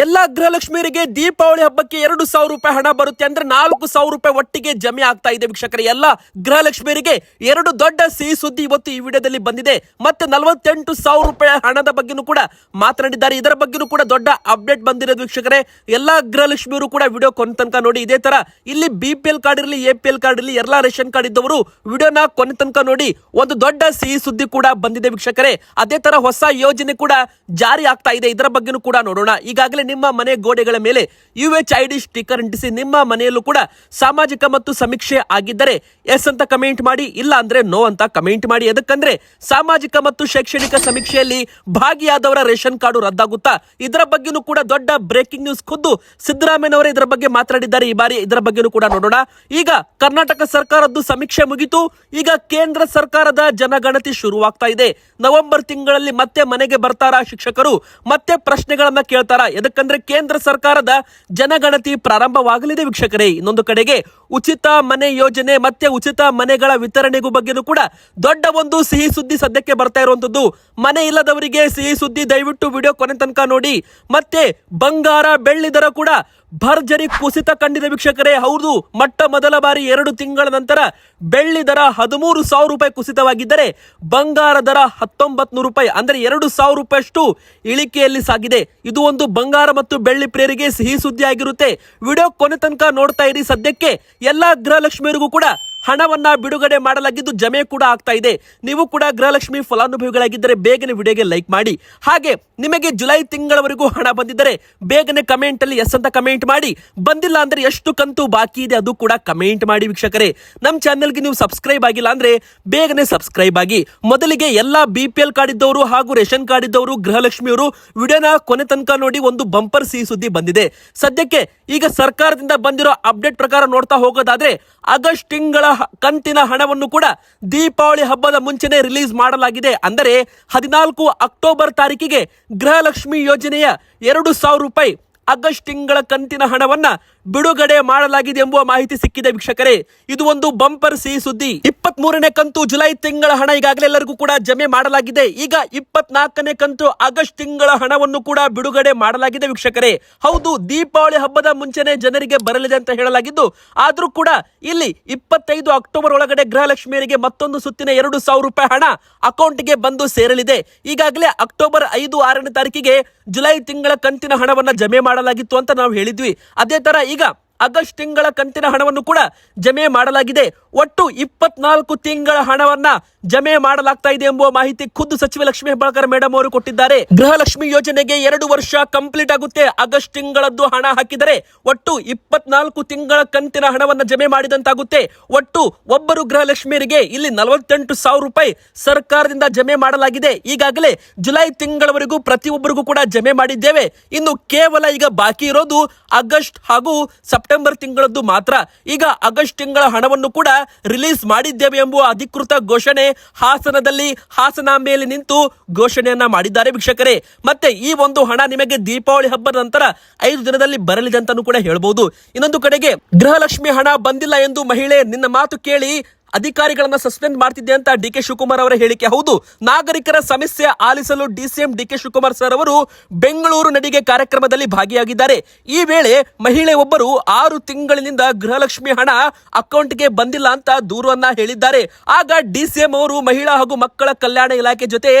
ಎಲ್ಲಾ ಗೃಹಲಕ್ಷ್ಮಿಯರಿಗೆ ದೀಪಾವಳಿ ಹಬ್ಬಕ್ಕೆ ಎರಡು ಸಾವಿರ ರೂಪಾಯಿ ಹಣ ಬರುತ್ತೆ ಅಂದ್ರೆ ನಾಲ್ಕು ಸಾವಿರ ರೂಪಾಯಿ ಒಟ್ಟಿಗೆ ಜಮೆ ಆಗ್ತಾ ಇದೆ ವೀಕ್ಷಕರೇ. ಎಲ್ಲ ಗೃಹಲಕ್ಷ್ಮಿಯರಿಗೆ ಎರಡು ದೊಡ್ಡ ಸಿಹಿ ಸುದ್ದಿ ಇವತ್ತು ಈ ವಿಡಿಯೋದಲ್ಲಿ ಬಂದಿದೆ. ಮತ್ತೆ ನಲವತ್ತೆಂಟು ಸಾವಿರ ರೂಪಾಯಿ ಹಣದ ಬಗ್ಗೆನೂ ಕೂಡ ಮಾತನಾಡಿದ್ದಾರೆ. ಇದರ ಬಗ್ಗೆನೂ ಕೂಡ ದೊಡ್ಡ ಅಪ್ಡೇಟ್ ಬಂದಿರೋದು ವೀಕ್ಷಕರೇ. ಎಲ್ಲಾ ಗೃಹಲಕ್ಷ್ಮಿಯರು ಕೂಡ ವಿಡಿಯೋ ಕೊನೆ ತನಕ ನೋಡಿ ಇದೇ ತರ. ಇಲ್ಲಿ ಬಿ ಪಿ ಎಲ್ ಕಾರ್ಡ್ ಇರಲಿ ಎ ಪಿ ಎಲ್ ಕಾರ್ಡ್ ಇರಲಿ, ಎಲ್ಲಾ ರೇಷನ್ ಕಾರ್ಡ್ ಇದ್ದವರು ವಿಡಿಯೋನ ಕೊನೆ ತನಕ ನೋಡಿ ಒಂದು ದೊಡ್ಡ ಸಿಹಿ ಸುದ್ದಿ ಕೂಡ ಬಂದಿದೆ ವೀಕ್ಷಕರೇ. ಅದೇ ತರ ಹೊಸ ಯೋಜನೆ ಕೂಡ ಜಾರಿ ಆಗ್ತಾ ಇದೆ. ಇದರ ಬಗ್ಗೆನೂ ಕೂಡ ನೋಡೋಣ. ಈಗಾಗಲೇ ನಿಮ್ಮ ಮನೆ ಗೋಡೆಗಳ ಮೇಲೆ U H I D sticker ಅಂಟಿಸಿ ನಿಮ್ಮ ಮನೆಯಲ್ಲೂ ಕೂಡ ಸಾಮಾಜಿಕ ಮತ್ತು ಸಮೀಕ್ಷೆ ಆಗಿದ್ದರೆ ಎಸ್ ಅಂತ ಕಮೆಂಟ್ ಮಾಡಿ, ಇಲ್ಲ ಅಂದ್ರೆ ನೋ ಅಂತ ಕಮೆಂಟ್ ಮಾಡಿ. ಎದಕ್ಕಂದ್ರೆ ಸಾಮಾಜಿಕ ಮತ್ತು ಶೈಕ್ಷಣಿಕ ಸಮೀಕ್ಷೆಯಲ್ಲಿ ಭಾಗಿಯಾದವರ ರೇಷನ್ ಕಾರ್ಡ್ ರದ್ದಾಗುತ್ತಾ, ಇದರ ಬಗ್ಗೆನೂ ಕೂಡ ದೊಡ್ಡ ಬ್ರೇಕಿಂಗ್ ನ್ಯೂಸ್ ಖುದ್ದು ಸಿದ್ದರಾಮಯ್ಯನವರೇ ಇದರ ಬಗ್ಗೆ ಮಾತನಾಡಿದ್ದಾರೆ. ಈ ಬಾರಿ ಇದರ ಬಗ್ಗೆನೂ ಕೂಡ ನೋಡೋಣ. ಈಗ ಕರ್ನಾಟಕ ಸರ್ಕಾರದ್ದು ಸಮೀಕ್ಷೆ ಮುಗಿತು. ಈಗ ಕೇಂದ್ರ ಸರ್ಕಾರದ ಜನಗಣತಿ ಶುರುವಾಗ್ತಾ ಇದೆ. ನವೆಂಬರ್ ತಿಂಗಳಲ್ಲಿ ಮತ್ತೆ ಮನೆಗೆ ಬರ್ತಾರಾ ಶಿಕ್ಷಕರು? ಮತ್ತೆ ಪ್ರಶ್ನೆಗಳನ್ನ ಕೇಳ್ತಾರ? ಎದಕ್ಕಂದ್ರೆ ಕೇಂದ್ರ ಸರ್ಕಾರದ ಜನಗಣತಿ ಪ್ರಾರಂಭವಾಗಲಿದೆ ವೀಕ್ಷಕರೇ. ಇನ್ನೊಂದು ಕಡೆಗೆ ಉಚಿತ ಮನೆ ಯೋಜನೆ ಮತ್ತೆ ಉಚಿತ ಮನೆಗಳ ವಿತರಣೆಗೂ ಬಗ್ಗೆನೂ ಕೂಡ ದೊಡ್ಡ ಒಂದು ಸಿಹಿ ಸುದ್ದಿ ಸದ್ಯಕ್ಕೆ ಬರ್ತಾ ಇರುವಂತದ್ದು. ಮನೆ ಇಲ್ಲದವರಿಗೆ ಸಿಹಿ ಸುದ್ದಿ ದಯವಿಟ್ಟು ವಿಡಿಯೋ ಕೊನೆ ತನಕ ನೋಡಿ. ಮತ್ತೆ ಬಂಗಾರ, ಬೆಳ್ಳಿ ದರ ಕೂಡ ಭರ್ಜರಿ ಕುಸಿತ ಕಂಡಿದೆ ವೀಕ್ಷಕರೇ. ಹೌದು, ಮೊಟ್ಟ ಮೊದಲ ಬಾರಿ ಎರಡು ತಿಂಗಳ ನಂತರ ಬೆಳ್ಳಿ ದರ ಹದಿಮೂರು ಸಾವಿರ ರೂಪಾಯಿ ಕುಸಿತವಾಗಿದ್ದರೆ ಬಂಗಾರ ದರ ಹತ್ತೊಂಬತ್ ನೂರು ರೂಪಾಯಿ, ಅಂದ್ರೆ ಎರಡು ಸಾವಿರ ರೂಪಾಯಿಯಷ್ಟು ಇಳಿಕೆಯಲ್ಲಿ ಸಾಗಿದೆ. ಇದು ಒಂದು ಬಂಗಾರ ಮತ್ತು ಬೆಳ್ಳಿ ಪ್ರೇರಿಗೆ ಸಿಹಿ ಸುದ್ದಿ ಆಗಿರುತ್ತೆ ವಿಡಿಯೋ ಕೊನೆ ತನಕ ನೋಡ್ತಾ ಇರಿ. ಸದ್ಯಕ್ಕೆ ಎಲ್ಲಾ ಗೃಹಲಕ್ಷ್ಮಿಯರಿಗೂ ಕೂಡ ಹಣವನ್ನ ಬಿಡುಗಡೆ ಮಾಡಲಾಗಿದ್ದು ಜಮೆ ಕೂಡ ಆಗ್ತಾ ಇದೆ. ನೀವು ಕೂಡ ಗೃಹಲಕ್ಷ್ಮಿ ಫಲಾನುಭವಿಗಳಾಗಿದ್ದರೆ ಬೇಗನೆ ವಿಡಿಯೋಗೆ ಲೈಕ್ ಮಾಡಿ. ಹಾಗೆ ನಿಮಗೆ ಜುಲೈ ತಿಂಗಳವರೆಗೂ ಹಣ ಬಂದಿದ್ದರೆ ಬೇಗನೆ ಕಮೆಂಟ್ ಅಲ್ಲಿ ಎಸ್ ಅಂತ ಕಮೆಂಟ್ ಮಾಡಿ. ಬಂದಿಲ್ಲ ಅಂದ್ರೆ ಎಷ್ಟು ಕಂತು ಬಾಕಿ ಇದೆ ಅದು ಕೂಡ ಕಮೆಂಟ್ ಮಾಡಿ ವೀಕ್ಷಕರೇ. ನಮ್ಮ ಚಾನೆಲ್ಗೆ ನೀವು ಸಬ್ಸ್ಕ್ರೈಬ್ ಆಗಿಲ್ಲ ಅಂದ್ರೆ ಬೇಗನೆ ಸಬ್ಸ್ಕ್ರೈಬ್ ಆಗಿ. ಮೊದಲಿಗೆ ಎಲ್ಲಾ ಬಿ ಪಿ ಎಲ್ ಕಾರ್ಡ್ ಇದ್ದವರು ಹಾಗೂ ರೇಷನ್ ಕಾರ್ಡ್ ಇದ್ದವರು, ಗೃಹಲಕ್ಷ್ಮಿಯವರು ವಿಡಿಯೋನ ಕೊನೆ ತನಕ ನೋಡಿ ಒಂದು ಬಂಪರ್ ಸಿಹಿ ಸುದ್ದಿ ಬಂದಿದೆ. ಸದ್ಯಕ್ಕೆ ಈಗ ಸರ್ಕಾರದಿಂದ ಬಂದಿರೋ ಅಪ್ಡೇಟ್ ಪ್ರಕಾರ ನೋಡ್ತಾ ಹೋಗೋದಾದ್ರೆ ಆಗಸ್ಟ್ ತಿಂಗಳ ಕಂತಿನ ಹಣವನ್ನು ಕೂಡ ದೀಪಾವಳಿ ಹಬ್ಬದ ಮುಂಚೆನೆ ರಿಲೀಸ್ ಮಾಡಲಾಗಿದೆ. ಅಂದರೆ ಹದಿನಾಲ್ಕು ಅಕ್ಟೋಬರ್ ತಾರೀಕಿಗೆ ಗೃಹಲಕ್ಷ್ಮಿ ಯೋಜನೆಯ ಎರಡು ಸಾವಿರ ರೂಪಾಯಿ ಆಗಸ್ಟ್ ತಿಂಗಳ ಕಂತಿನ ಹಣವನ್ನ ಬಿಡುಗಡೆ ಮಾಡಲಾಗಿದೆ ಎಂಬುವ ಮಾಹಿತಿ ಸಿಕ್ಕಿದೆ ವೀಕ್ಷಕರೇ. ಇದು ಒಂದು ಬಂಪರ್ ಸಿಹಿ ಸುದ್ದಿ. ಇಪ್ಪತ್ತ್ ಮೂರನೇ ಕಂತು ಜುಲೈ ತಿಂಗಳ ಹಣ ಈಗಾಗಲೇ ಎಲ್ಲರಿಗೂ ಕೂಡ ಜಮೆ ಮಾಡಲಾಗಿದೆ. ಈಗ ಇಪ್ಪತ್ನಾಲ್ಕನೇ ಕಂತು ಆಗಸ್ಟ್ ತಿಂಗಳ ಹಣವನ್ನು ಕೂಡ ಬಿಡುಗಡೆ ಮಾಡಲಾಗಿದೆ ವೀಕ್ಷಕರೇ. ಹೌದು, ದೀಪಾವಳಿ ಹಬ್ಬದ ಮುಂಚೆನೆ ಜನರಿಗೆ ಬರಲಿದೆ ಅಂತ ಹೇಳಲಾಗಿದ್ದು, ಆದ್ರೂ ಕೂಡ ಇಲ್ಲಿ ಇಪ್ಪತ್ತೈದು ಅಕ್ಟೋಬರ್ ಒಳಗಡೆ ಗೃಹಲಕ್ಷ್ಮಿಯರಿಗೆ ಮತ್ತೊಂದು ಸುತ್ತಿನ ಎರಡು ಸಾವಿರ ರೂಪಾಯಿ ಹಣ ಅಕೌಂಟ್ಗೆ ಬಂದು ಸೇರಲಿದೆ. ಈಗಾಗಲೇ ಅಕ್ಟೋಬರ್ ಐದು, ಆರನೇ ತಾರೀಕಿಗೆ ಜುಲೈ ತಿಂಗಳ ಕಂತಿನ ಹಣವನ್ನ ಜಮೆ ಮಾಡಲಾಗಿತ್ತು ಅಂತ ನಾವು ಹೇಳಿದ್ವಿ. ಅದೇ ತರ ಈಗ ಆಗಸ್ಟ್ ತಿಂಗಳ ಕಂತಿನ ಹಣವನ್ನು ಕೂಡ ಜಮೆ ಮಾಡಲಾಗಿದೆ. ಒಟ್ಟು ಇಪ್ಪತ್ನಾಲ್ಕು ತಿಂಗಳ ಹಣವನ್ನ ಜಮೆ ಮಾಡಲಾಗ್ತಾ ಇದೆ ಎಂಬುವ ಮಾಹಿತಿ ಖುದ್ದು ಸಚಿವ ಲಕ್ಷ್ಮಿ ಹೆಬ್ಬಾಳ್ಕರ್ ಮೇಡಮ್ ಅವರು ಕೊಟ್ಟಿದ್ದಾರೆ. ಗೃಹಲಕ್ಷ್ಮಿ ಯೋಜನೆಗೆ ಎರಡು ವರ್ಷ ಕಂಪ್ಲೀಟ್ ಆಗುತ್ತೆ. ಆಗಸ್ಟ್ ತಿಂಗಳದ್ದು ಹಣ ಹಾಕಿದರೆ ಒಟ್ಟು ಇಪ್ಪತ್ನಾಲ್ಕು ತಿಂಗಳ ಕಂತಿನ ಹಣವನ್ನು ಜಮೆ ಮಾಡಿದಂತಾಗುತ್ತೆ. ಒಟ್ಟು ಒಬ್ಬರು ಗೃಹಲಕ್ಷ್ಮಿಯರಿಗೆ ಇಲ್ಲಿ ನಲವತ್ತೆಂಟು ಸಾವಿರ ರೂಪಾಯಿ ಸರ್ಕಾರದಿಂದ ಜಮೆ ಮಾಡಲಾಗಿದೆ. ಈಗಾಗಲೇ ಜುಲೈ ತಿಂಗಳವರೆಗೂ ಪ್ರತಿಯೊಬ್ಬರಿಗೂ ಕೂಡ ಜಮೆ ಮಾಡಿದ್ದೇವೆ. ಇನ್ನು ಕೇವಲ ಈಗ ಬಾಕಿ ಇರೋದು ಆಗಸ್ಟ್ ಹಾಗೂ ಸೆಪ್ಟೆಂಬರ್ ತಿಂಗಳದ್ದು ಮಾತ್ರ. ಈಗ ಆಗಸ್ಟ್ ತಿಂಗಳ ಹಣವನ್ನು ಕೂಡ ರಿಲೀಸ್ ಮಾಡಿದ್ದೇವೆ ಎಂಬುವ ಅಧಿಕೃತ ಘೋಷಣೆ ಹಾಸನದಲ್ಲಿ ಹಾಸನ ಮೇಲೆ ನಿಂತು ಘೋಷಣೆಯನ್ನ ಮಾಡಿದ್ದಾರೆ ವೀಕ್ಷಕರೇ. ಮತ್ತೆ ಈ ಒಂದು ಹಣ ನಿಮಗೆ ದೀಪಾವಳಿ ಹಬ್ಬದ ನಂತರ ಐದು ದಿನದಲ್ಲಿ ಬರಲಿದೆ ಅಂತಾನು ಕೂಡ ಹೇಳಬಹುದು ಇನ್ನೊಂದು ಕಡೆಗೆ ಗೃಹಲಕ್ಷ್ಮಿ ಹಣ ಬಂದಿಲ್ಲ ಎಂದು ಮಹಿಳೆ ನಿನ್ನ ಮಾತು ಕೇಳಿ ಅಧಿಕಾರಿಗಳನ್ನ ಸಸ್ಪೆಂಡ್ ಮಾಡ್ತಿದ್ದೆ ಅಂತ ಡಿ ಕೆ ಶಿವಕುಮಾರ್ ಅವರ ಹೇಳಿಕೆ. ಹೌದು, ನಾಗರಿಕರ ಸಮಸ್ಯೆ ಆಲಿಸಲು DCM D K Shivakumar sir ಅವರು ಬೆಂಗಳೂರು ನಡಿಗೆ ಕಾರ್ಯಕ್ರಮದಲ್ಲಿ ಭಾಗಿಯಾಗಿದ್ದಾರೆ. ಈ ವೇಳೆ ಮಹಿಳೆ ಒಬ್ಬರು ಆರು ತಿಂಗಳಿನಿಂದ ಗೃಹಲಕ್ಷ್ಮಿ ಹಣ ಅಕೌಂಟ್ಗೆ ಬಂದಿಲ್ಲ ಅಂತ ದೂರವನ್ನ ಹೇಳಿದ್ದಾರೆ. ಆಗ ಡಿಸಿಎಂ ಅವರು ಮಹಿಳಾ ಹಾಗೂ ಮಕ್ಕಳ ಕಲ್ಯಾಣ ಇಲಾಖೆ ಜೊತೆ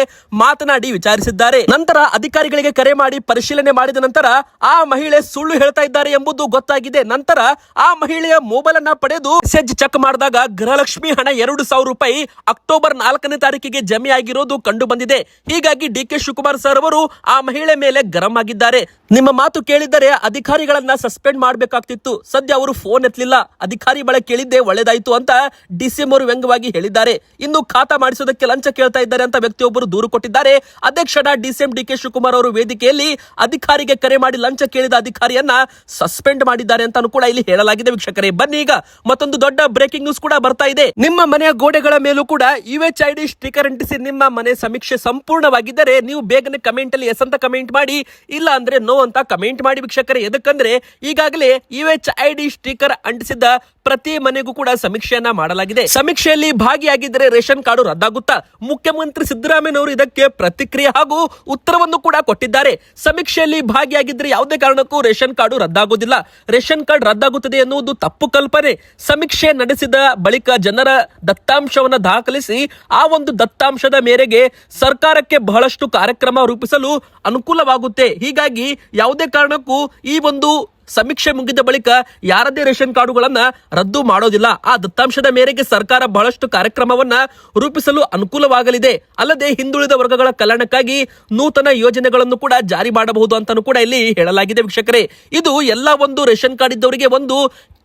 ಮಾತನಾಡಿ ವಿಚಾರಿಸಿದ್ದಾರೆ. ನಂತರ ಅಧಿಕಾರಿಗಳಿಗೆ ಕರೆ ಮಾಡಿ ಪರಿಶೀಲನೆ ಮಾಡಿದ ನಂತರ ಆ ಮಹಿಳೆ ಸುಳ್ಳು ಹೇಳ್ತಾ ಇದ್ದಾರೆ ಎಂಬುದು ಗೊತ್ತಾಗಿದೆ. ನಂತರ ಆ ಮಹಿಳೆಯ ಮೊಬೈಲ್ ಅನ್ನ ಪಡೆದು ಮೆಸೇಜ್ ಚೆಕ್ ಮಾಡಿದಾಗ ಗೃಹಲಕ್ಷ್ಮಿ ಹಣ ಎರಡು ಸಾವಿರ ರೂಪಾಯಿ ಅಕ್ಟೋಬರ್ ನಾಲ್ಕನೇ ತಾರೀಕಿಗೆ ಜಮೆ ಆಗಿರೋದು ಕಂಡು ಬಂದಿದೆ ಹೀಗಾಗಿ ಡಿ ಕೆ ಶಿವಕುಮಾರ್ ಸರ್ ಅವರು ಆ ಮಹಿಳೆ ಮೇಲೆ ಗರಂ ಆಗಿದ್ದಾರೆ. ನಿಮ್ಮ ಮಾತು ಕೇಳಿದರೆ ಅಧಿಕಾರಿಗಳನ್ನ ಸಸ್ಪೆಂಡ್ ಮಾಡಬೇಕಾಗ್ತಿತ್ತು. ಸದ್ಯ ಅವರು ಫೋನ್ ಎತ್ತಲಿಲ್ಲ. ಅಧಿಕಾರಿ ಬಳಿ ಕೇಳಿದ್ದೆ ಒಳ್ಳೇದಾಯ್ತು ಅಂತ ಡಿಸಿಎಂ ಅವರು ವ್ಯಂಗ್ಯವಾಗಿ ಹೇಳಿದ್ದಾರೆ. ಇನ್ನು ಖಾತಾ ಮಾಡಿಸೋದಕ್ಕೆ ಲಂಚ ಕೇಳ್ತಾ ಇದ್ದಾರೆ ಅಂತ ವ್ಯಕ್ತಿಯೊಬ್ಬರು ದೂರು ಕೊಟ್ಟಿದ್ದಾರೆ. ಅಧ್ಯಕ್ಷರ ಡಿಸಿಎಂ ಡಿ ಕೆ ಶಿವಕುಮಾರ್ ಅವರು ವೇದಿಕೆಯಲ್ಲಿ ಅಧಿಕಾರಿಗೆ ಕರೆ ಮಾಡಿ ಲಂಚ ಕೇಳಿದ ಅಧಿಕಾರಿಯನ್ನ ಸಸ್ಪೆಂಡ್ ಮಾಡಿದ್ದಾರೆ ಅಂತಾನು ಕೂಡ ಇಲ್ಲಿ ಹೇಳಲಾಗಿದೆ. ವೀಕ್ಷಕರೇ, ಬನ್ನಿ ಈಗ ಮತ್ತೊಂದು ದೊಡ್ಡ ಬ್ರೇಕಿಂಗ್ ನ್ಯೂಸ್ ಕೂಡ ಬರ್ತಾ ಇದೆ. ನಿಮ್ಮ ಮನೆಯ ಗೋಡೆಗಳ ಮೇಲೂ ಕೂಡ ಯು ಎಚ್ ಐ ಸ್ಟಿಕರ್ ಅಂಟಿಸಿ ನಿಮ್ಮ ಮನೆ ಸಮೀಕ್ಷೆ ಸಂಪೂರ್ಣವಾಗಿದ್ದರೆ ನೀವು ಬೇಗನೆ ಕಮೆಂಟ್ ಅಲ್ಲಿ ಎಸ್ ಅಂತ ಕಮೆಂಟ್ ಮಾಡಿ, ಇಲ್ಲ ಅಂದ್ರೆ ನೋ ಅಂತ ಕಮೆಂಟ್ ಮಾಡಿ ವೀಕ್ಷಕರೇ. ಎದಕ್ಕಂದ್ರೆ ಈಗಾಗಲೇ U H I D sticker ಅಂಟಿಸಿದ್ದ ಪ್ರತಿ ಮನೆಗೂ ಕೂಡ ಸಮೀಕ್ಷೆಯನ್ನ ಮಾಡಲಾಗಿದೆ. ಸಮೀಕ್ಷೆಯಲ್ಲಿ ಭಾಗಿಯಾಗಿದ್ದರೆ ರೇಷನ್ ಕಾರ್ಡ್ ರದ್ದಾಗುತ್ತಾ? ಮುಖ್ಯಮಂತ್ರಿ ಸಿದ್ದರಾಮಯ್ಯನವರು ಇದಕ್ಕೆ ಪ್ರತಿಕ್ರಿಯೆ ಹಾಗೂ ಉತ್ತರವನ್ನು ಕೂಡ ಕೊಟ್ಟಿದ್ದಾರೆ. ಸಮೀಕ್ಷೆಯಲ್ಲಿ ಭಾಗಿಯಾಗಿದ್ದರೆ ಯಾವುದೇ ಕಾರಣಕ್ಕೂ ರೇಷನ್ ಕಾರ್ಡ್ ರದ್ದಾಗುವುದಿಲ್ಲ. ರೇಷನ್ ಕಾರ್ಡ್ ರದ್ದಾಗುತ್ತದೆ ಎನ್ನುವುದು ತಪ್ಪು ಕಲ್ಪನೆ. ಸಮೀಕ್ಷೆ ನಡೆಸಿದ ಬಳಿಕ ಜನರ ದತ್ತಾಂಶವನ್ನು ದಾಖಲಿಸಿ ಆ ಒಂದು ದತ್ತಾಂಶದ ಮೇರೆಗೆ ಸರ್ಕಾರಕ್ಕೆ ಬಹಳಷ್ಟು ಕಾರ್ಯಕ್ರಮ ರೂಪಿಸಲು ಅನುಕೂಲವಾಗುತ್ತೆ. ಹೀಗಾಗಿ ಯಾವುದೇ ಕಾರಣಕ್ಕೂ ಈ ಒಂದು ಸಮೀಕ್ಷೆ ಮುಗಿದ ಬಳಿಕ ಯಾರದೇ ರೇಷನ್ ಕಾರ್ಡುಗಳನ್ನ ರದ್ದು ಮಾಡೋದಿಲ್ಲ. ಆ ದತ್ತಾಂಶದ ಮೇರೆಗೆ ಸರ್ಕಾರ ಬಹಳಷ್ಟು ಕಾರ್ಯಕ್ರಮವನ್ನ ರೂಪಿಸಲು ಅನುಕೂಲವಾಗಲಿದೆ. ಅಲ್ಲದೆ ಹಿಂದುಳಿದ ವರ್ಗಗಳ ಕಲ್ಯಾಣಕ್ಕಾಗಿ ನೂತನ ಯೋಜನೆಗಳನ್ನು ಕೂಡ ಜಾರಿ ಮಾಡಬಹುದು ಅಂತಾನೂ ಕೂಡ ಇಲ್ಲಿ ಹೇಳಲಾಗಿದೆ ವೀಕ್ಷಕರೇ. ಇದು ಎಲ್ಲ ಒಂದು ರೇಷನ್ ಕಾರ್ಡ್ ಇದ್ದವರಿಗೆ ಒಂದು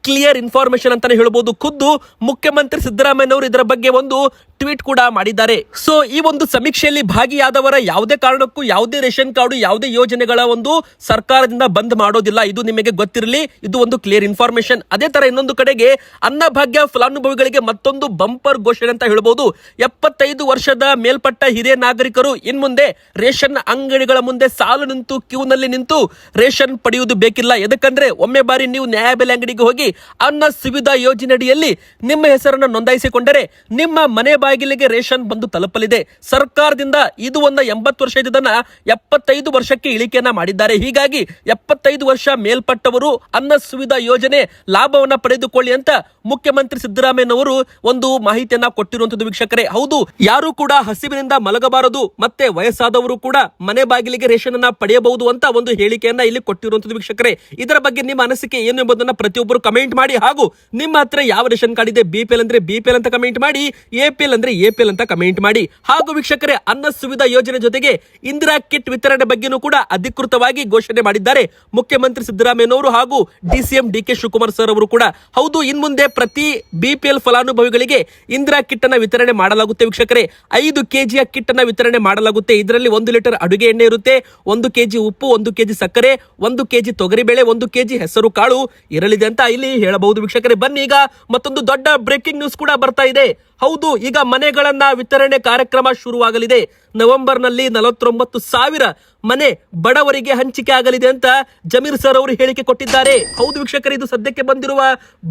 ಕ್ಲಿಯರ್ ಇನ್ಫಾರ್ಮೇಶನ್ ಅಂತಾನೆ ಹೇಳ್ಬೋದು. ಖುದ್ದು ಮುಖ್ಯಮಂತ್ರಿ ಸಿದ್ದರಾಮಯ್ಯನವರು ಇದರ ಬಗ್ಗೆ ಒಂದು ಟ್ವೀಟ್ ಕೂಡ ಮಾಡಿದ್ದಾರೆ. ಸೊ ಈ ಒಂದು ಸಮೀಕ್ಷೆಯಲ್ಲಿ ಭಾಗಿಯಾದವರ ಯಾವುದೇ ಕಾರಣಕ್ಕೂ ಯಾವುದೇ ರೇಷನ್ ಕಾರ್ಡ್, ಯಾವುದೇ ಯೋಜನೆಗಳ ಒಂದು ಸರ್ಕಾರದಿಂದ ಬಂದ್ ಮಾಡೋದಿಲ್ಲ. ಇದು ನಿಮಗೆ ಗೊತ್ತಿರಲಿ. ಇದು ಒಂದು ಕ್ಲಿಯರ್ ಇನ್ಫಾರ್ಮೇಶನ್ ಅದೇ ತರ ಇನ್ನೊಂದು ಕಡೆಗೆ ಅನ್ನಭಾಗ್ಯ ಫಲಾನುಭವಿಗಳಿಗೆ ಮತ್ತೊಂದು ಬಂಪರ್ ಘೋಷಣೆ ಅಂತ ಹೇಳ್ಬೋದು. ಎಪ್ಪತ್ತೈದು ವರ್ಷದ ಮೇಲ್ಪಟ್ಟ ಹಿರಿಯ ನಾಗರಿಕರು ಇನ್ ಮುಂದೆ ರೇಷನ್ ಅಂಗಡಿಗಳ ಮುಂದೆ ಸಾಲು ನಿಂತು ಕ್ಯೂನಲ್ಲಿ ನಿಂತು ರೇಷನ್ ಪಡೆಯುವುದು ಬೇಕಿಲ್ಲ. ಎದಕ್ಕಂದ್ರೆ ಒಮ್ಮೆ ಬಾರಿ ನೀವು ನ್ಯಾಯಬೆಲೆ ಅಂಗಡಿಗೆ ಹೋಗಿ ಅನ್ನ ಸುವಿಧಾ ಯೋಜನೆಯಡಿಯಲ್ಲಿ ನಿಮ್ಮ ಹೆಸರನ್ನು ನೋಂದಾಯಿಸಿಕೊಂಡರೆ ನಿಮ್ಮ ಮನೆ ಬಾಗಿಲಿಗೆ ರೇಷನ್ ಬಂದು ತಲುಪಲಿದೆ. ಸರ್ಕಾರದಿಂದ ಇದು ಒಂದು ಎಂಬತ್ತು ವರ್ಷ ಇದನ್ನ ಎಪ್ಪತ್ತೈದು ವರ್ಷಕ್ಕೆ ಇಳಿಕೆಯನ್ನ ಮಾಡಿದ್ದಾರೆ. ಹೀಗಾಗಿ ಎಪ್ಪತ್ತೈದು ವರ್ಷ ಮೇಲ್ಪಟ್ಟವರು ಅನ್ನ ಸುವಿಧಾ ಯೋಜನೆ ಲಾಭವನ್ನ ಪಡೆದುಕೊಳ್ಳಿ ಅಂತ ಮುಖ್ಯಮಂತ್ರಿ ಸಿದ್ದರಾಮಯ್ಯನವರು ಒಂದು ಮಾಹಿತಿಯನ್ನ ಕೊಟ್ಟಿರುವಂತದ್ದು ವೀಕ್ಷಕರೇ. ಹೌದು, ಯಾರು ಕೂಡ ಹಸಿವಿನಿಂದ ಮಲಗಬಾರದು, ಮತ್ತೆ ವಯಸ್ಸಾದವರು ಕೂಡ ಮನೆ ಬಾಗಿಲಿಗೆ ರೇಷನ್ ಅನ್ನ ಪಡೆಯಬಹುದು ಅಂತ ಒಂದು ಹೇಳಿಕೆಯನ್ನ ಇಲ್ಲಿ ಕೊಟ್ಟಿರುವಂತದ್ದು ವೀಕ್ಷಕರೇ. ಇದರ ಬಗ್ಗೆ ನಿಮ್ಮ ಅನಿಸಿಕೆ ಏನು ಎಂಬುದನ್ನ ಪ್ರತಿಯೊಬ್ಬರು ಕಮೆಂಟ್ ಮಾಡಿ ಹಾಗೂ ನಿಮ್ಮ ಹತ್ರ ಯಾವ ರೇಷನ್ ಕಾರ್ಡ್ ಇದೆ ಬಿಪಿಎಲ್ ಅಂದ್ರೆ ಬಿಪಿಎಲ್ ಅಂತ ಕಮೆಂಟ್ ಮಾಡಿ, ಎ ಪಿ ಎಲ್ ಅಂದ್ರೆ ಎಪಿಎಲ್ ಅಂತ ಕಮೆಂಟ್ ಮಾಡಿ. ಹಾಗೂ ವೀಕ್ಷಕರೇ, ಅನ್ನ ಸುವಿಧಾ ಯೋಜನೆ ಜೊತೆಗೆ ಇಂದಿರಾ ಕಿಟ್ ವಿತರಣೆ ಬಗ್ಗೆನೂ ಕೂಡ ಅಧಿಕೃತವಾಗಿ ಘೋಷಣೆ ಮಾಡಿದ್ದಾರೆ. ಮುಖ್ಯಮಂತ್ರಿ ಸಿದ್ದರಾಮಯ್ಯನವರು ಹಾಗೂ DCM D K Shivakumar sir ಅವರು ಕೂಡ. ಹೌದು, ಇನ್ ಮುಂದೆ ಪ್ರತಿ ಬಿಪಿಎಲ್ ಫಲಾನುಭವಿಗಳಿಗೆ ಇಂದಿರಾ ಕಿಟ್ ಅನ್ನ ವಿತರಣೆ ಮಾಡಲಾಗುತ್ತೆ ವೀಕ್ಷಕರೇ. ಐದು ಕೆಜಿಯ ಕಿಟ್ ಅನ್ನ ವಿತರಣೆ ಮಾಡಲಾಗುತ್ತೆ. ಇದರಲ್ಲಿ ಒಂದು ಲೀಟರ್ ಅಡುಗೆ ಎಣ್ಣೆ ಇರುತ್ತೆ, ಒಂದು ಕೆಜಿ ಉಪ್ಪು, ಒಂದು ಕೆಜಿ ಸಕ್ಕರೆ, ಒಂದು ಕೆಜಿ ತೊಗರಿಬೇಳೆ ಒಂದು ಕೆಜಿ ಹೆಸರು ಕಾಳು ಇರಲಿದೆ ಅಂತ ಇಲ್ಲಿ ಹೇಳಬಹುದು ವೀಕ್ಷಕರೇ. ಬನ್ನಿ ಈಗ ಮತ್ತೊಂದು ದೊಡ್ಡ ಬ್ರೇಕಿಂಗ್ ನ್ಯೂಸ್ ಕೂಡ ಬರ್ತಾ ಇದೆ. ಹೌದು, ಈಗ ಮನೆಗಳನ್ನ ವಿತರಣೆ ಕಾರ್ಯಕ್ರಮ ಶುರುವಾಗಲಿದೆ. ನವೆಂಬರ್ನಲ್ಲಿ ನಲವತ್ತೊಂಬತ್ತು ಸಾವಿರ ಮನೆ ಬಡವರಿಗೆ ಹಂಚಿಕೆ ಆಗಲಿದೆ ಅಂತ ಜಮೀರ್ ಸರ್ ಅವರು ಹೇಳಿಕೆ ಕೊಟ್ಟಿದ್ದಾರೆ. ಹೌದು ವೀಕ್ಷಕರು, ಇದು ಸದ್ಯಕ್ಕೆ ಬಂದಿರುವ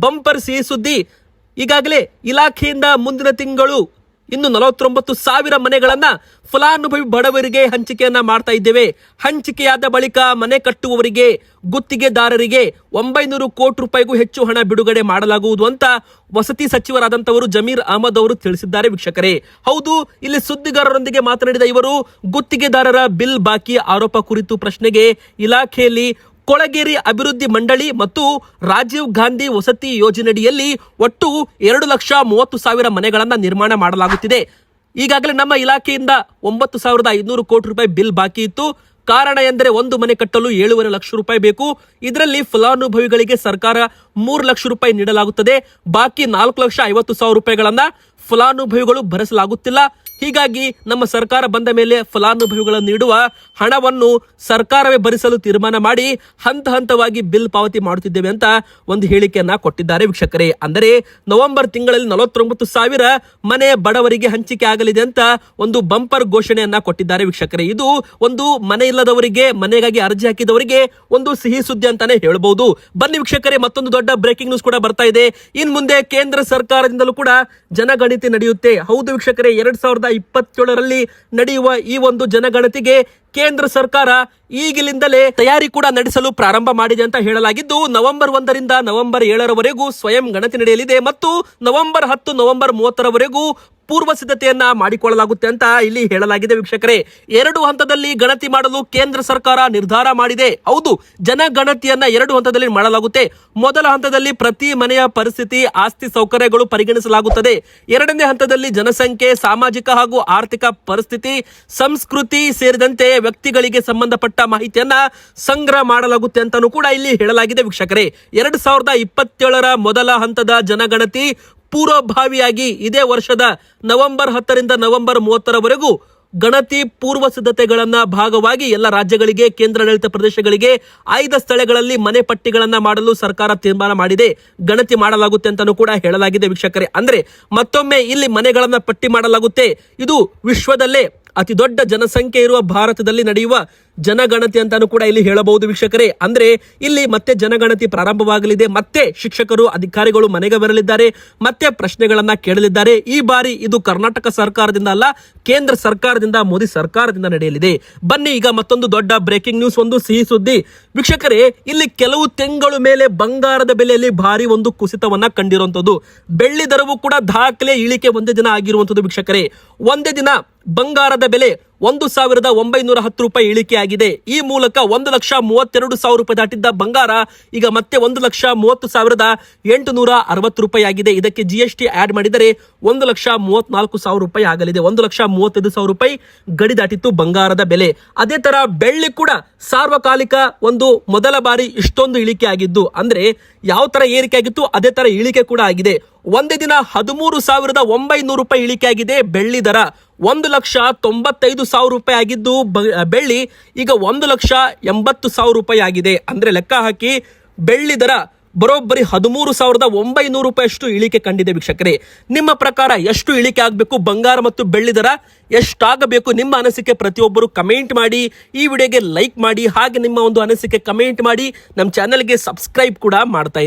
ಬಂಪರ್ ಸಿಹಿ ಸುದ್ದಿ. ಈಗಾಗಲೇ ಇಲಾಖೆಯಿಂದ ಮುಂದಿನ ತಿಂಗಳು ಇನ್ನು ನಲವತ್ತೊಂಬತ್ತು ಸಾವಿರ ಮನೆಗಳನ್ನ ಫಲಾನುಭವಿ ಬಡವರಿಗೆ ಹಂಚಿಕೆಯನ್ನ ಮಾಡ್ತಾ ಇದ್ದೇವೆ. ಹಂಚಿಕೆಯಾದ ಬಳಿಕ ಮನೆ ಕಟ್ಟುವವರಿಗೆ, ಗುತ್ತಿಗೆದಾರರಿಗೆ ಒಂಬೈನೂರು ಕೋಟಿ ರೂಪಾಯಿಗೂ ಹೆಚ್ಚು ಹಣ ಬಿಡುಗಡೆ ಮಾಡಲಾಗುವುದು ಅಂತ ವಸತಿ ಸಚಿವರಾದಂತವರು ಜಮೀರ್ ಅಹಮದ್ ಅವರು ತಿಳಿಸಿದ್ದಾರೆ ವೀಕ್ಷಕರೇ. ಹೌದು, ಇಲ್ಲಿ ಸುದ್ದಿಗಾರರೊಂದಿಗೆ ಮಾತನಾಡಿದ ಇವರು, ಗುತ್ತಿಗೆದಾರರ ಬಿಲ್ ಬಾಕಿ ಆರೋಪ ಕುರಿತು ಪ್ರಶ್ನೆಗೆ ಇಲಾಖೆಯಲ್ಲಿ ಕೊಳಗೇರಿ ಅಭಿವೃದ್ಧಿ ಮಂಡಳಿ ಮತ್ತು ರಾಜೀವ್ ಗಾಂಧಿ ವಸತಿ ಯೋಜನೆಯಡಿಯಲ್ಲಿ ಒಟ್ಟು ಎರಡು ಲಕ್ಷ ಮೂವತ್ತು ಸಾವಿರ ಮನೆಗಳನ್ನು ನಿರ್ಮಾಣ ಮಾಡಲಾಗುತ್ತಿದೆ. ಈಗಾಗಲೇ ನಮ್ಮ ಇಲಾಖೆಯಿಂದ ಒಂಬತ್ತು ಸಾವಿರದ ಐನೂರು ಕೋಟಿ ರೂಪಾಯಿ ಬಿಲ್ ಬಾಕಿ ಇತ್ತು. ಕಾರಣ ಎಂದರೆ ಒಂದು ಮನೆ ಕಟ್ಟಲು ಏಳುವರೆ ಲಕ್ಷ ರೂಪಾಯಿ ಬೇಕು. ಇದರಲ್ಲಿ ಫಲಾನುಭವಿಗಳಿಗೆ ಸರ್ಕಾರ ಮೂರು ಲಕ್ಷ ರೂಪಾಯಿ ನೀಡಲಾಗುತ್ತದೆ. ಬಾಕಿ ನಾಲ್ಕು ಲಕ್ಷ ಐವತ್ತು ಸಾವಿರ ರೂಪಾಯಿಗಳನ್ನು ಫಲಾನುಭವಿಗಳು ಭರಿಸಲಾಗುತ್ತಿಲ್ಲ. ಹೀಗಾಗಿ ನಮ್ಮ ಸರ್ಕಾರ ಬಂದ ಮೇಲೆ ಫಲಾನುಭವಿಗಳನ್ನು ನೀಡುವ ಹಣವನ್ನು ಸರ್ಕಾರವೇ ಭರಿಸಲು ತೀರ್ಮಾನ ಮಾಡಿ ಹಂತ ಹಂತವಾಗಿ ಬಿಲ್ ಪಾವತಿ ಮಾಡುತ್ತಿದ್ದೇವೆ ಅಂತ ಒಂದು ಹೇಳಿಕೆಯನ್ನ ಕೊಟ್ಟಿದ್ದಾರೆ ವೀಕ್ಷಕರೇ. ಅಂದರೆ ನವೆಂಬರ್ ತಿಂಗಳಲ್ಲಿ ನಲವತ್ತೊಂಬತ್ತು ಸಾವಿರ ಮನೆ ಬಡವರಿಗೆ ಹಂಚಿಕೆ ಆಗಲಿದೆ ಅಂತ ಒಂದು ಬಂಪರ್ ಘೋಷಣೆಯನ್ನ ಕೊಟ್ಟಿದ್ದಾರೆ ವೀಕ್ಷಕರೇ. ಇದು ಒಂದು ಮನೆ ಇಲ್ಲದವರಿಗೆ, ಮನೆಗಾಗಿ ಅರ್ಜಿ ಹಾಕಿದವರಿಗೆ ಒಂದು ಸಿಹಿ ಸುದ್ದಿ ಅಂತಾನೆ ಹೇಳಬಹುದು ಬನ್ನಿ ವೀಕ್ಷಕರೇ, ಮತ್ತೊಂದು ದೊಡ್ಡ ಬ್ರೇಕಿಂಗ್ ನ್ಯೂಸ್ ಕೂಡ ಬರ್ತಾ ಇದೆ. ಇನ್ ಮುಂದೆ ಕೇಂದ್ರ ಸರ್ಕಾರದಿಂದಲೂ ಕೂಡ ಜನಗಣತಿ ನಡೆಯುತ್ತೆ. ಹೌದು ವೀಕ್ಷಕರೇ, ಎರಡ್ ಸಾವಿರದ ಇಪ್ಪತ್ತೇಳರಲ್ಲಿ ನಡೆಯುವ ಈ ಒಂದು ಜನಗಣತಿಗೆ ಕೇಂದ್ರ ಸರ್ಕಾರ ಈಗಿಲಿಂದಲೇ ತಯಾರಿ ಕೂಡ ನಡೆಸಲು ಪ್ರಾರಂಭ ಮಾಡಿದೆ ಅಂತ ಹೇಳಲಾಗಿದ್ದು, ನವೆಂಬರ್ ಒಂದರಿಂದ ನವೆಂಬರ್ ಏಳರವರೆಗೂ ಸ್ವಯಂ ಗಣತಿ ನಡೆಯಲಿದೆ ಮತ್ತು ನವೆಂಬರ್ ಹತ್ತು, ನವೆಂಬರ್ ಮೂವತ್ತರವರೆಗೂ ಪೂರ್ವ ಸಿದ್ಧತೆಯನ್ನ ಮಾಡಿಕೊಳ್ಳಲಾಗುತ್ತೆ ಅಂತ ಇಲ್ಲಿ ಹೇಳಲಾಗಿದೆ ವೀಕ್ಷಕರೇ. ಎರಡು ಹಂತದಲ್ಲಿ ಗಣತಿ ಮಾಡಲು ಕೇಂದ್ರ ಸರ್ಕಾರ ನಿರ್ಧಾರ ಮಾಡಿದೆ. ಹೌದು, ಜನಗಣತಿಯನ್ನ ಎರಡು ಹಂತದಲ್ಲಿ ಮಾಡಲಾಗುತ್ತೆ. ಮೊದಲ ಹಂತದಲ್ಲಿ ಪ್ರತಿ ಮನೆಯ ಪರಿಸ್ಥಿತಿ, ಆಸ್ತಿ ಸೌಕರ್ಯಗಳು ಪರಿಗಣಿಸಲಾಗುತ್ತದೆ. ಎರಡನೇ ಹಂತದಲ್ಲಿ ಜನಸಂಖ್ಯೆ, ಸಾಮಾಜಿಕ ಹಾಗೂ ಆರ್ಥಿಕ ಪರಿಸ್ಥಿತಿ, ಸಂಸ್ಕೃತಿ ಸೇರಿದಂತೆ ವ್ಯಕ್ತಿಗಳಿಗೆ ಸಂಬಂಧಪಟ್ಟ ಮಾಹಿತಿಯನ್ನ ಸಂಗ್ರಹ ಮಾಡಲಾಗುತ್ತೆ ಅಂತಾನೂ ಕೂಡ ಇಲ್ಲಿ ಹೇಳಲಾಗಿದೆ ವೀಕ್ಷಕರೇ. ಎರಡ್ ಸಾವಿರದ ಇಪ್ಪತ್ತೇಳರ ಮೊದಲ ಹಂತದ ಜನಗಣತಿ ಪೂರ್ವಭಾವಿಯಾಗಿ ಇದೇ ವರ್ಷದ ನವೆಂಬರ್ ಹತ್ತರಿಂದ ನವೆಂಬರ್ ಮೂವತ್ತರವರೆಗೂ ಗಣತಿ ಪೂರ್ವ ಸಿದ್ಧತೆಗಳನ್ನ ಭಾಗವಾಗಿ ಎಲ್ಲ ರಾಜ್ಯಗಳಿಗೆ, ಕೇಂದ್ರಾಡಳಿತ ಪ್ರದೇಶಗಳಿಗೆ, ಆಯ್ದ ಸ್ಥಳಗಳಲ್ಲಿ ಮನೆ ಪಟ್ಟಿಗಳನ್ನ ಮಾಡಲು ಸರ್ಕಾರ ತೀರ್ಮಾನ ಮಾಡಿದೆ. ಗಣತಿ ಮಾಡಲಾಗುತ್ತೆ ಅಂತಾನೂ ಕೂಡ ಹೇಳಲಾಗಿದೆ ವೀಕ್ಷಕರೇ. ಅಂದ್ರೆ ಮತ್ತೊಮ್ಮೆ ಇಲ್ಲಿ ಮನೆಗಳನ್ನ ಪಟ್ಟಿ ಮಾಡಲಾಗುತ್ತೆ. ಇದು ವಿಶ್ವದಲ್ಲೇ ಅತಿ ದೊಡ್ಡ ಜನಸಂಖ್ಯೆ ಇರುವ ಭಾರತದಲ್ಲಿ ನಡೆಯುವ ಜನಗಣತಿ ಅಂತಾನು ಕೂಡ ಇಲ್ಲಿ ಹೇಳಬಹುದು ವೀಕ್ಷಕರೇ. ಅಂದ್ರೆ ಇಲ್ಲಿ ಮತ್ತೆ ಜನಗಣತಿ ಪ್ರಾರಂಭವಾಗಲಿದೆ, ಮತ್ತೆ ಶಿಕ್ಷಕರು, ಅಧಿಕಾರಿಗಳು ಮನೆಗೆ ಬರಲಿದ್ದಾರೆ, ಮತ್ತೆ ಪ್ರಶ್ನೆಗಳನ್ನ ಕೇಳಲಿದ್ದಾರೆ. ಈ ಬಾರಿ ಇದು ಕರ್ನಾಟಕ ಸರ್ಕಾರದಿಂದ ಅಲ್ಲ, ಕೇಂದ್ರ ಸರ್ಕಾರದಿಂದ, ಮೋದಿ ಸರ್ಕಾರದಿಂದ ನಡೆಯಲಿದೆ. ಬನ್ನಿ ಈಗ ಮತ್ತೊಂದು ದೊಡ್ಡ ಬ್ರೇಕಿಂಗ್ ನ್ಯೂಸ್ ಒಂದು ಸಿಹಿ ಸುದ್ದಿ. ವೀಕ್ಷಕರೇ, ಇಲ್ಲಿ ಕೆಲವು ತಿಂಗಳು ಮೇಲೆ ಬಂಗಾರದ ಬೆಲೆಯಲ್ಲಿ ಭಾರಿ ಒಂದು ಕುಸಿತವನ್ನ ಕಂಡಿರುವಂತದ್ದು ಬೆಳ್ಳಿ ದರವು ಕೂಡ ದಾಖಲೆ ಇಳಿಕೆ ಒಂದೇ ದಿನ ಆಗಿರುವಂತದ್ದು ವೀಕ್ಷಕರೇ. ಒಂದೇ ದಿನ ಬಂಗಾರದ ಬೆಲೆ ಒಂದು ಸಾವಿರದ ಒಂಬೈನೂರ ಹತ್ತು ರೂಪಾಯಿ ಇಳಿಕೆಯಾಗಿದೆ. ಈ ಮೂಲಕ ಒಂದು ಲಕ್ಷ ಮೂವತ್ತೆರಡು ಸಾವಿರ ರೂಪಾಯಿ ದಾಟಿದ್ದ ಬಂಗಾರ ಈಗ ಮತ್ತೆ ಒಂದು ಲಕ್ಷ ಮೂವತ್ತು ಸಾವಿರದ ಎಂಟುನೂರ ಅರವತ್ತು ರೂಪಾಯಿ ಆಗಿದೆ ಇದಕ್ಕೆ ಜಿ ಎಸ್ ಟಿ ಆಡ್ ಮಾಡಿದರೆ ಒಂದು ಲಕ್ಷ ಮೂವತ್ನಾಲ್ಕು ಸಾವಿರ ರೂಪಾಯಿ ಆಗಲಿದೆ. ಒಂದು ಲಕ್ಷ ಮೂವತ್ತೈದು ಸಾವಿರ ರೂಪಾಯಿ ಗಡಿ ದಾಟಿತ್ತು ಬಂಗಾರದ ಬೆಲೆ. ಅದೇ ತರ ಬೆಳ್ಳಿ ಕೂಡ ಸಾರ್ವಕಾಲಿಕ ಒಂದು ಮೊದಲ ಬಾರಿ ಇಷ್ಟೊಂದು ಇಳಿಕೆ ಆಗಿದ್ದು ಅಂದ್ರೆ ಯಾವ ತರ ಏರಿಕೆ ಆಗಿತ್ತು ಅದೇ ತರ ಇಳಿಕೆ ಕೂಡ ಆಗಿದೆ. ಒಂದೇ ದಿನ ಹದಿಮೂರು ಸಾವಿರದ ಒಂಬೈನೂರು ರೂಪಾಯಿ ಇಳಿಕೆ ಆಗಿದೆ ಬೆಳ್ಳಿ ದರ. ಒಂದು ಲಕ್ಷ ತೊಂಬತ್ತೈದು ಸಾವಿರ ರೂಪಾಯಿ ಆಗಿದ್ದು ಬೆಳ್ಳಿ ಈಗ ಒಂದು ಲಕ್ಷ ಎಂಬತ್ತು ಸಾವಿರ ರೂಪಾಯಿ ಆಗಿದೆ. ಅಂದ್ರೆ ಲೆಕ್ಕ ಹಾಕಿ ಬೆಳ್ಳಿ ದರ ಬರೋಬ್ಬರಿ ಹದಿಮೂರು ಸಾವಿರದ ಒಂಬೈನೂರು ರೂಪಾಯಿ ಅಷ್ಟು ಇಳಿಕೆ ಕಂಡಿದೆ ವೀಕ್ಷಕರೇ. ನಿಮ್ಮ ಪ್ರಕಾರ ಎಷ್ಟು ಇಳಿಕೆ ಆಗಬೇಕು? ಬಂಗಾರ ಮತ್ತು ಬೆಳ್ಳಿ ದರ ಎಷ್ಟಾಗಬೇಕು? ನಿಮ್ಮ ಅನಿಸಿಕೆ ಪ್ರತಿಯೊಬ್ಬರು ಕಮೆಂಟ್ ಮಾಡಿ. ಈ ವಿಡಿಯೋಗೆ ಲೈಕ್ ಮಾಡಿ. ಹಾಗೆ ನಿಮ್ಮ ಒಂದು ಅನಿಸಿಕೆ ಕಮೆಂಟ್ ಮಾಡಿ. ನಮ್ಮ ಚಾನಲ್ಗೆ ಸಬ್ಸ್ಕ್ರೈಬ್ ಕೂಡ ಮಾಡ್ತಾ